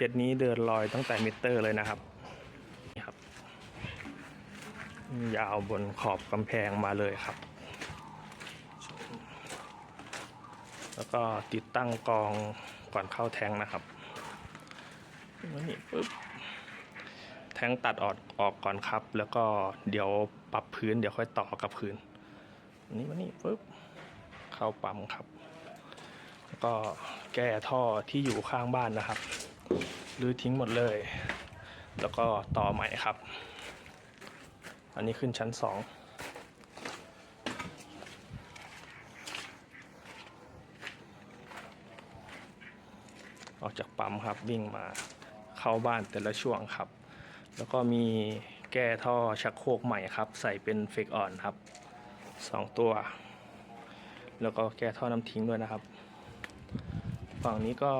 เคสนี้เดินลอยตั้งแต่มิเตอร์เลยนะครับนี่ครับ ยาวบนขอบกำแพงมาเลยครับ แล้วก็ติดตั้งกองก่อนเข้าแทงนะครับนี่ปึ๊บแทงตัดออกออกก่อนครับ แล้วก็เดี๋ยวปรับพื้นเดี๋ยวค่อยต่อกับพื้นนนี่มานี่ปึ๊บเข้าปั๊มครับ แล้วก็แก้ท่อที่อยู่ข้างบ้านนะครับ รื้อทิ้งหมดเลย แล้วก็ต่อใหม่ครับ อันนี้ขึ้นชั้นสองออกจากปั๊มครับวิ่งมาเข้าบ้านแต่ละช่วงครับ แล้วก็มีแก้ท่อชักโครกใหม่ครับ ใส่เป็นเฟกอ่อนครับสองตัว แล้วก็แก้ท่อน้ำทิ้งด้วยนะครับ ฝั่งนี้ก็